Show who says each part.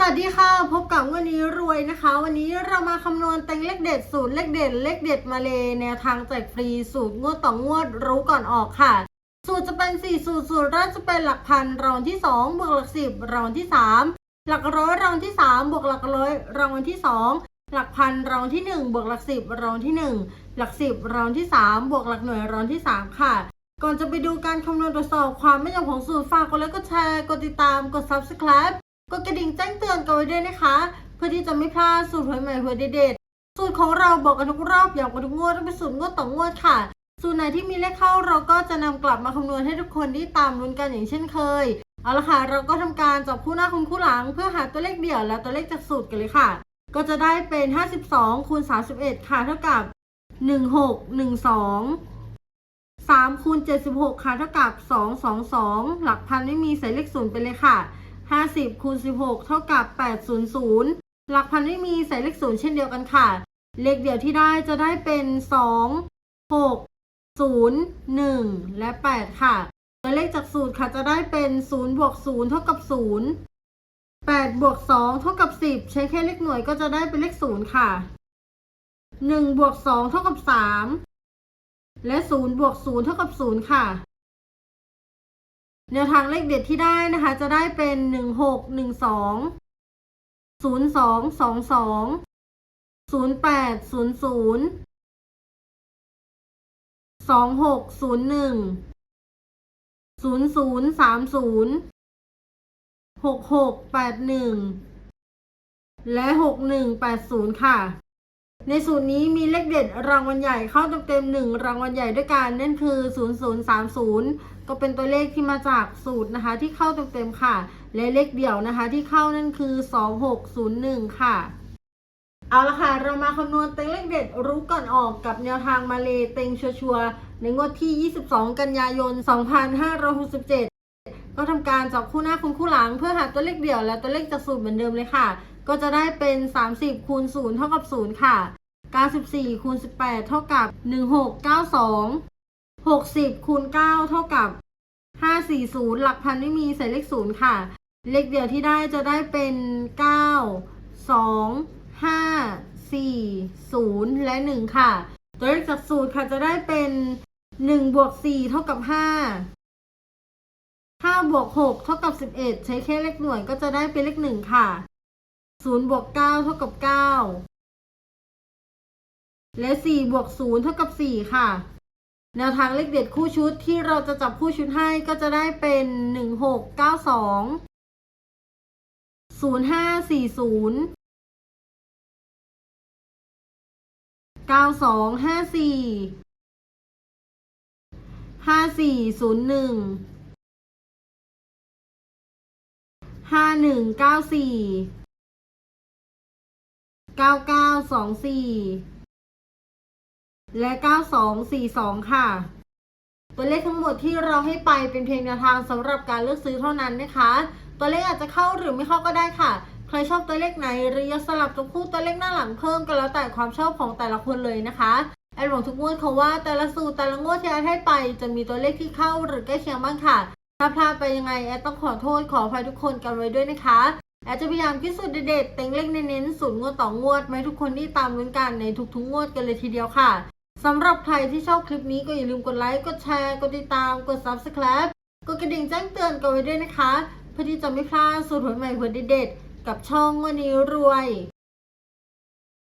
Speaker 1: สวัสดีค่ะพบกับวันนี้รวยนะคะ วันนี้เรามาคำนวณเต็งเลขเด็ดสูตรเลขเด็ดเลขเด็ดมาเลยแนวทางแจกฟรีสูตรงวดต่องวดรู้ก่อนออกค่ะ สูตรจะเป็น 4 สูตรสูตรแรกจะเป็นหลักพันรองที่2บวกหลักสิบรองที่ 3 หลักร้อยรองที่ 3 บวกหลักร้อยรองที่ 2 หลักพันรองที่ 1 บวกหลักสิบรองที่ 1 หลักสิบรองที่ 3 บวกหลักหน่วยรองที่ 3 ค่ะก่อนจะไปดูการคำนวณตรวจสอบความไม่ยอมของสูตรฝากกดไลค์กดแชร์กดติดตามกด subscribe กดกระดิ่งแจ้งเตือนกันไว้ด้วยนะคะ เพื่อที่จะไม่พลาดสูตรหวยใหม่หวยเด็ดๆสูตรของเราบอกกันทุกรอบอย่างกันทุกงวดเป็นสูตรงวดต่องวดค่ะ สูตรไหนที่มีเลขเข้าเราก็จะนำกลับมาคำนวณให้ทุกคนที่ตามลุ้นกันอย่างเช่นเคยเอาละค่ะเราก็ทำการจับคู่หน้าคูณคู่หลัง เพื่อหาตัวเลขเดี่ยวและตัวเลขจากสูตรกันเลยค่ะ ก็จะได้เป็น 52คูณ31 ค่ะเท่ากับ 1612 3คูณ76 ค่ะเท่ากับ 222 หลักพันไม่มีใส่เลขศูนย์ไปเลยค่ะ 50คูณ16 เท่ากับ 800 หลักพันไม่มีใส่เลขศูนย์เช่นเดียวกันค่ะ เลขเดียวที่ได้จะได้เป็น 2 6 0 1 และ 8 ค่ะตัวเลขจากสูตรค่ะจะได้เป็น 0 บวก 0 เท่ากับ 0 8 บวก 2 เท่ากับ 10 ใช้แค่เลขหน่วยก็จะได้เป็นเลข 0 ค่ะ 1 บวก 2 เท่ากับ 3 และ 0 บวก 0 เท่ากับ 0 ค่ะ แนวทางเลขเด็ดที่ได้นะคะ จะได้เป็นหนึ่งหกหนึ่งสองศูนย์สองสองสองศูนย์แปดศูนย์ศูนย์สองหกศูนย์หนึ่งศูนย์ศูนย์สามศูนย์หกหกแปดหนึ่งและหกหนึ่งแปดศูนย์ค่ะ ในสูตรนี้มีเลขเด็ดรางวัลใหญ่เข้าเต็มๆหนึ่งรางวัลใหญ่ด้วยกันนั่นคือ 0030 ก็เป็นตัวเลขที่มาจากสูตรนะคะ ที่เข้าเต็มๆค่ะ และเลขเดี่ยวนะคะ ที่เข้านั่นคือ 2601 ค่ะ เอาละค่ะ เรามาคำนวณเต็งเลขเด็ดรู้ก่อนออกกับแนวทางมาเลเต็งชัวร์ๆในงวดที่ 22 กันยายน 2567ก็ทำการจับคู่หน้าคูณคู่หลังเพื่อหาตัวเลขเดี่ยวและตัวเลขจากสูตรเหมือนเดิมเลยค่ะ ก็จะได้เป็น 30คูณ0เท่ากับ0ค่ะ 94คูณ18 เท่ากับ 1692 60คูณ9เท่ากับ 540 หลักพันไม่มีใส่เลข0ค่ะ เลขเดียวที่ได้จะได้เป็น 9 2 5 4 0 และ 1 ค่ะ ตัวเลขจากสูตรค่ะจะได้เป็น 1 บวก 4 เท่ากับ 5 5บวก6เท่ากับ 11 ใช้แค่เลขหน่วยก็จะได้เป็นเลข 1 ค่ะ0บวก9เท่ากับ 9 และ4บวก0เท่ากับ 4 ค่ะ แนวทางเลขเด็ดคู่ชุดที่เราจะจับคู่ชุดให้ก็จะได้เป็น 1 6 9 2 0540 9254 5401 5194 9924 และ 9242 ค่ะ ตัวเลขทั้งหมดที่เราให้ไปเป็นเพียงแนวทางสำหรับการเลือกซื้อเท่านั้นนะคะ ตัวเลขอาจจะเข้าหรือไม่เข้าก็ได้ค่ะ ใครชอบตัวเลขไหนหรืออยากสลับจับคู่ตัวเลขหน้าหลังเพิ่มก็แล้วแต่ความชอบของแต่ละคนเลยนะคะแอดหวังทุกงวดเขาว่าแต่ละสูตรแต่ละงวดที่แอดให้ไปจะมีตัวเลขที่เข้าหรือใกล้เคียงบ้างค่ะ ถ้าพลาดไปยังไงแอดต้องขอโทษขออภัยทุกคนกันไว้ด้วยนะคะแอดจะพยายามคิดสูตรเด็ดๆเต็งเลขเน้นๆสูตรงวดต่องวดมาให้ทุกคนที่ตามลุ้นกันในทุกๆงวดกันเลยทีเดียวค่ะ สำหรับใครที่ชอบคลิปนี้ก็อย่าลืมกดไลค์ กดแชร์ กดติดตาม กด subscribe กดกระดิ่งแจ้งเตือนกันไว้ด้วยนะคะ เพื่อที่จะไม่พลาดสูตรหวยใหม่หวยเด็ดๆกับช่องวันนี้รวย